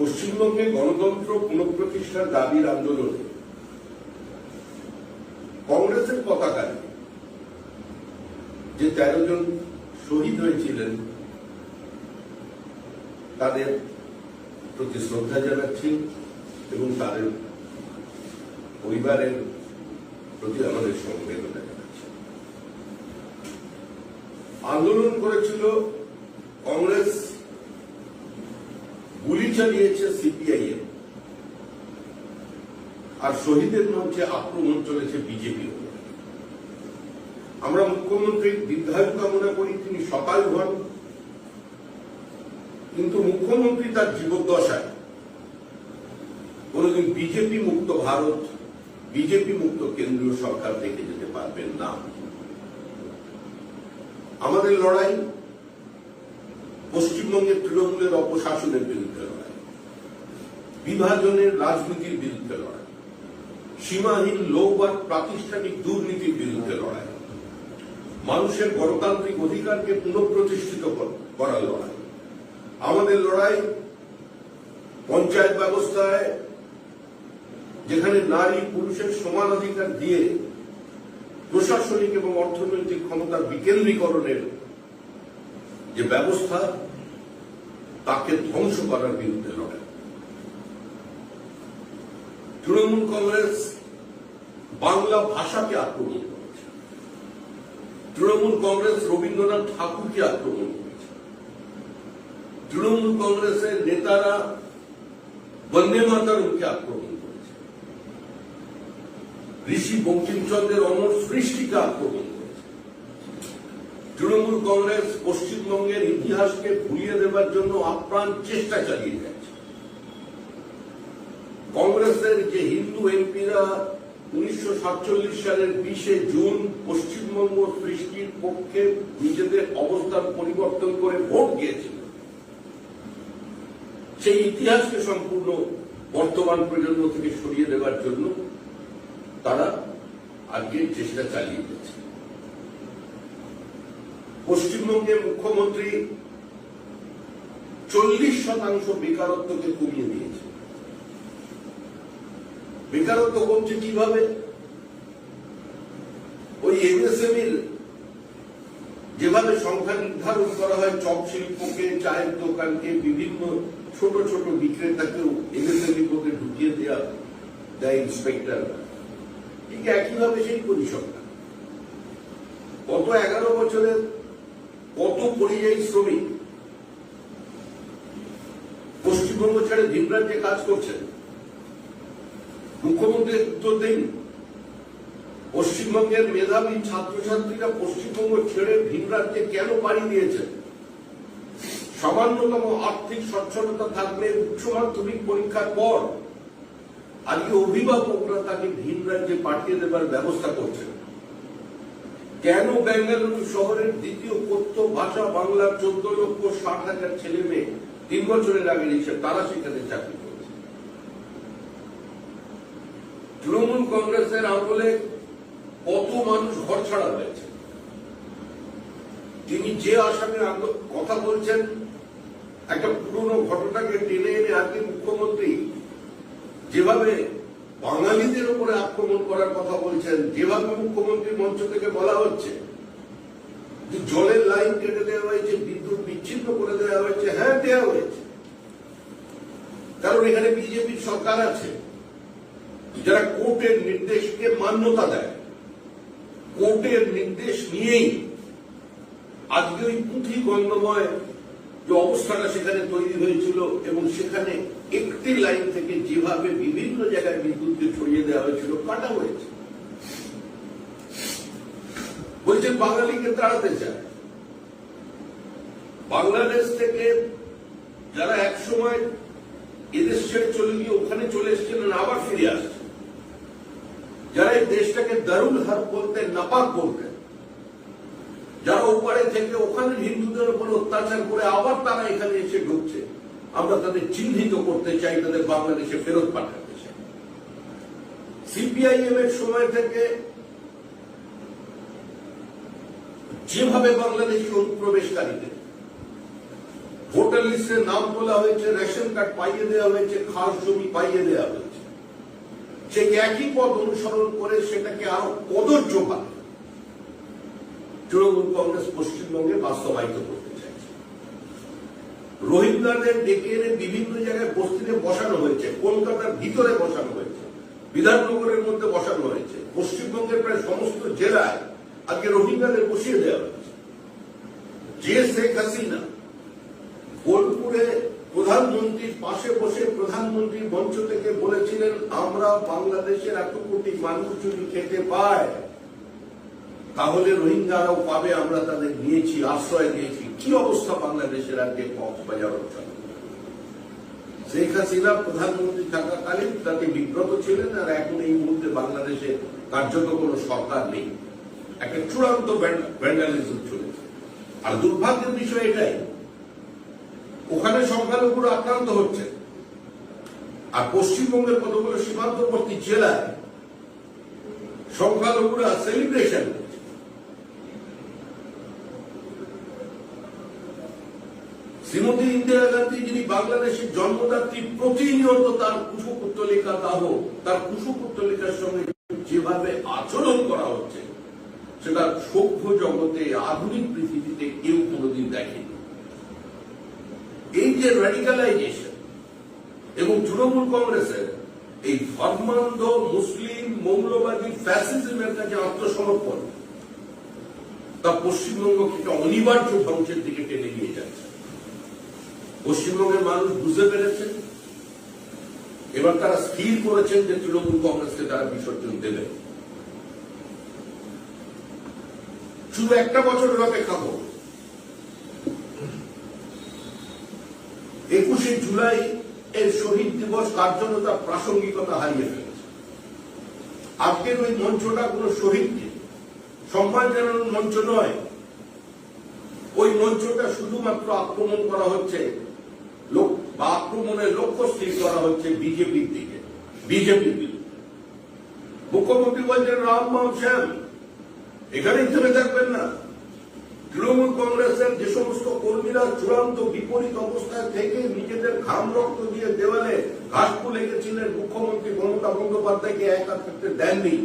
পশ্চিমবঙ্গে গণতন্ত্র পুনঃপ্রতিষ্ঠার দাবির আন্দোলনে। কংগ্রেসের পতাকা যে তেরো জন শহীদ হয়েছিলেন, তাদের প্রতি শ্রদ্ধা জানাচ্ছি এবং তাদের পরিবারের প্রতি আমাদের সমবেদনা জানাচ্ছি। আন্দোলন করেছিল কংগ্রেস চালিয়েছে সিপিআইএম আর শহীদের মঞ্চে আক্রমণ চলেছে বিজেপি আমরা মুখ্যমন্ত্রীর দীর্ঘায়ু কামনা করি, তিনি সকাল হন। কিন্তু মুখ্যমন্ত্রী তার জীবদ্দশায়। কোনদিন বিজেপি মুক্ত ভারত, বিজেপি মুক্ত কেন্দ্রীয় সরকার দেখে যেতে পারবেন না। আমাদের লড়াই পশ্চিমবঙ্গের তৃণমূলের অপশাসনের বিরুদ্ধে। বিভাজনের রাজনীতির বিরুদ্ধে লড়াই। সীমাহীন লোক আর প্রাতিষ্ঠানিক দুর্নীতির বিরুদ্ধে লড়াই। মানুষের গণতান্ত্রিক অধিকারকে পুনঃপ্রতিষ্ঠিত করার লড়াই। আমাদের লড়াই পঞ্চায়েত ব্যবস্থায়, যেখানে নারী পুরুষের সমান অধিকার দিয়ে প্রশাসনিক এবং অর্থনৈতিক ক্ষমতার বিকেন্দ্রীকরণের যে ব্যবস্থা, তাকে ধ্বংস করার বিরুদ্ধে লড়াই। তৃণমূল কংগ্রেস বাংলা ভাষাকে আক্রমণ করেছে। তৃণমূল কংগ্রেস রবীন্দ্রনাথ ঠাকুরকে আক্রমণ করেছে। তৃণমূল কংগ্রেসের নেতারা বন্দে মাতারমকে আক্রমণ করেছে। ঋষি বঙ্কিমচন্দ্রের অমর সৃষ্টিকে আক্রমণ করেছে। তৃণমূল কংগ্রেস পশ্চিমবঙ্গের ইতিহাসকে ভুলিয়ে দেবার জন্য আপ্রাণ চেষ্টা চালিয়ে কংগ্রেসের যে হিন্দু এমপিরা উনিশশো সাতচল্লিশ সালের বিশে জুন পশ্চিমবঙ্গ সৃষ্টির পক্ষে নিজেদের অবস্থান পরিবর্তন করে ভোট দিয়েছিল। সেই ইতিহাসকে সম্পূর্ণ বর্তমান প্রজন্ম থেকে সরিয়ে দেওয়ার জন্য তারা আজকে চেষ্টা চালিয়ে যাচ্ছে। পশ্চিমবঙ্গের মুখ্যমন্ত্রী চল্লিশ শতাংশ বেকারত্বকে কমিয়ে দিয়েছে। বেকারত্ব কমছে কীভাবে? ওই এমএসএমইর যেভাবে সংখ্যা নির্ধারণ করা হয়, চপ শিল্পকে, চায়ের দোকানকে, বিভিন্ন ছোট ছোট বিক্রেতাকেও এমএসএমই কোকে ঢুকিয়ে দেওয়া দেয় ইন্সপেক্টর। ঠিক একইভাবে সেই পরিসংখ্যান গত এগারো বছরের কত পরিযায়ী শ্রমিক পশ্চিমবঙ্গ ছেড়ে ভিন রাজ্যে কাজ করছেন? মুখ্যমন্ত্রী উত্তর দিন, পশ্চিমবঙ্গের মেধাবী ছাত্রছাত্রীরা পশ্চিমবঙ্গ ছেড়ে ভিন রাজ্যে কেন পাড়ি দিয়েছেন? সামান্যতম আর্থিক সচ্ছলতা থাকলে উচ্চ মাধ্যমিক পরীক্ষার পর আজকে অভিভাবকরা তাকে ভিন রাজ্যে পাঠিয়ে দেবার ব্যবস্থা করছেন। কেন বেঙ্গালুরু শহরের দ্বিতীয় কথ্য ভাষা বাংলার চোদ্দ লক্ষ ষাট হাজার ছেলে মেয়ে তিন বছরের আগে নিচ্ছে তারা সেখানে চাকরি করছে তৃণমূল কংগ্রেসের আমলে কত মানুষ ঘর ছাড়া হয়েছে তিনি যে আসামে কথা বলছেন, একটা পুরনো ঘটনাকে টেনে এনে আজকে মুখ্যমন্ত্রী যেভাবে বাঙালিদের উপরে আক্রমণ করার কথা বলছেন, যেভাবে মুখ্যমন্ত্রী মঞ্চ থেকে বলা হচ্ছে যে জলের লাইন কেটে দেওয়া হয়েছে, বিদ্যুৎ বিচ্ছিন্ন করে দেওয়া হয়েছে হ্যাঁ দেওয়া হয়েছে। কারণ এখানে বিজেপির সরকার আছে। যারা কোর্টের নির্দেশকে মান্যতা দেয়, কোর্টের নির্দেশ নিয়েই আজকে ওই পুঁথি গন্ধময় যে অবস্থাটা সেখানে তৈরি হয়েছিল এবং সেখানে একটি লাইন থেকে যেভাবে বিভিন্ন জায়গায় বিদ্যুৎকে ছড়িয়ে দেওয়া হয়েছিল, কাটা হয়েছে। বলছেন বাঙালিকে তাড়াতে চায়। বাংলাদেশ থেকে যারা একসময় এদেশ ছেড়ে চলে গিয়ে ওখানে চলে এসেছিলেন, আবার ফিরে আসছে। যারা এই দেশটাকে দারুল হার বলতেন নাপাক বলতেন যারা ওপারে থেকে ওখানে হিন্দুদের উপর অত্যাচার করে আবার তারা এখানে এসে ঢুকছে, আমরা তাদের চিহ্নিত করতে চাই, তাদের বাংলাদেশে ফেরত পাঠাতে চাই। সিপিআইএম এর সময় থেকে যেভাবে বাংলাদেশি অনুপ্রবেশকারীদের ভোটার লিস্টে নাম তোলা হয়েছে, রেশন কার্ড পাইয়ে দেওয়া হয়েছে, খাস জমি পাইয়ে দেওয়া হয়েছে। সে একই পথ অনুসরণ করে সেটাকে আরও কদর্য ভাবে তৃণমূল কংগ্রেস পশ্চিমবঙ্গে বাস্তবায়িত করতে চাইছে। রোহিঙ্গাদের ডেকে এনে বিভিন্ন জায়গায় বস্তিতে বসানো হয়েছে, কলকাতার ভিতরে বসানো হয়েছে, বিধাননগরের মধ্যে বসানো হয়েছে, পশ্চিমবঙ্গের প্রায় সমস্ত জেলায় আজকে রোহিঙ্গাদের বসিয়ে দেওয়া হয়েছে। যে শেখ হাসিনা বোলপুরে প্রধানমন্ত্রীর পাশে বসে প্রধানমন্ত্রী মঞ্চ থেকে বলেছিলেন, আমরা বাংলাদেশের এত কোটি মানুষ যদি খেতে পায়, তাহলে রোহিঙ্গারাও পাবে, আমরা তাদের নিয়েছি, আশ্রয় দিয়েছি কি অবস্থা বাংলাদেশের আজকে কক্সবাজার অঞ্চল শেখ হাসিনা প্রধানমন্ত্রী থাকাকালীন তাকে বিব্রত ছিলেন, আর এখন এই মুহূর্তে বাংলাদেশে কার্যত কোনো সরকার নেই। একটা চূড়ান্ত ভ্যান্ডালিজম চলেছে। আর দুর্ভাগ্যের বিষয় এটাই ওখানে সংখ্যালঘুরা আক্রান্ত হচ্ছে। আর পশ্চিমবঙ্গের কতগুলো সীমান্তবর্তী জেলায় সংখ্যালঘুরা সেলিব্রেশন শ্রীমতী ইন্দিরা গান্ধী যিনি বাংলাদেশের জন্মদাত্রী প্রতিনিয়ত তার কুশপুত্তলিকা দাহ, তার কুশপুত্তলিকার সঙ্গে যেভাবে আচরণ করা হচ্ছে, সেটা সভ্য জগতে, আধুনিক পৃথিবীতে কেউ কোনোদিন দেখেনি। এই যে র্যাডিকালাইজেশন এবং তৃণমূল কংগ্রেসের এই ধর্মান্ধ মুসলিম মৌলবাদী ফ্যাসিজমের কাছে আত্মসমর্পণ, তা পশ্চিমবঙ্গকে একটা অনিবার্য ধ্বংসের দিকে টেনে নিয়ে যাচ্ছে। পশ্চিমবঙ্গের মানুষ বুঝতে পেরেছেন, এবার তারা স্থির করেছেন যে তৃণমূল কংগ্রেসকে তারা বিসর্জন দেবে শুধু একটা বছরের অপেক্ষা করুন। একুশে জুলাই এর শহীদ দিবস কার জন্য তার প্রাসঙ্গিকতা হারিয়ে ফেলেছে। আজকের ওই মঞ্চটা কোন শহীদকে সম্মান জানানোর মঞ্চ নয়। ওই মঞ্চটা শুধুমাত্র আক্রমণ করা হচ্ছে বা আক্রমণের লক্ষ্য স্থির করা হচ্ছে বিজেপির দিকে বিজেপির বিরুদ্ধে। মুখ্যমন্ত্রী বলছেন, রাম শ্যাম। এখানেই থেমে থাকবেন না। তৃণমূল কংগ্রেসের যে সমস্ত কর্মীরা চূড়ান্ত বিপরীত অবস্থায় থেকে নিজেদের ঘাম রক্ত দিয়ে দেওয়ালে ঘাস ফুলে গেছিলেন মুখ্যমন্ত্রী মমতা বন্দ্যোপাধ্যায়কে একা থাকতে দেননি।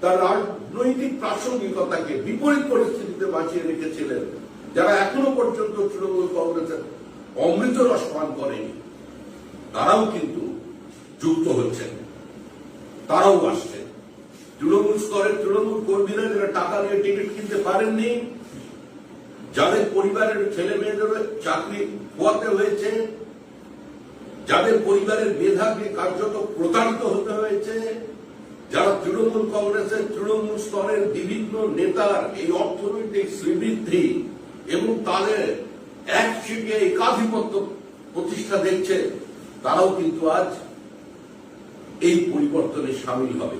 তার রাজনৈতিক প্রাসঙ্গিকতাকে বিপরীত পরিস্থিতিতে বাঁচিয়ে রেখেছিলেন, যারা এখনও পর্যন্ত তৃণমূল কংগ্রেসের অমৃত রস পান করেনি। তারাও কিন্তু যুক্ত হচ্ছেন। তারাও আসছেন। তৃণমূল স্তরের তৃণমূল কর্মীরা যারা টাকা নিয়ে টিকিট কিনতে পারেননি যাদের পরিবারের ছেলে মেয়েদের চাকরি খোয়াতে হয়েছে, যাদের পরিবারের মেধাকে কার্যত প্রতারিত হতে হয়েছে, যারা তৃণমূল কংগ্রেসের তৃণমূল স্তরের বিভিন্ন নেতার এই অর্থনৈতিক শ্রীবৃদ্ধি এবং তাদের একসঙ্গে একাধিপত্য প্রতিষ্ঠা দেখছে, তারাও কিন্তু আজ এই পরিবর্তনে সামিল হবে।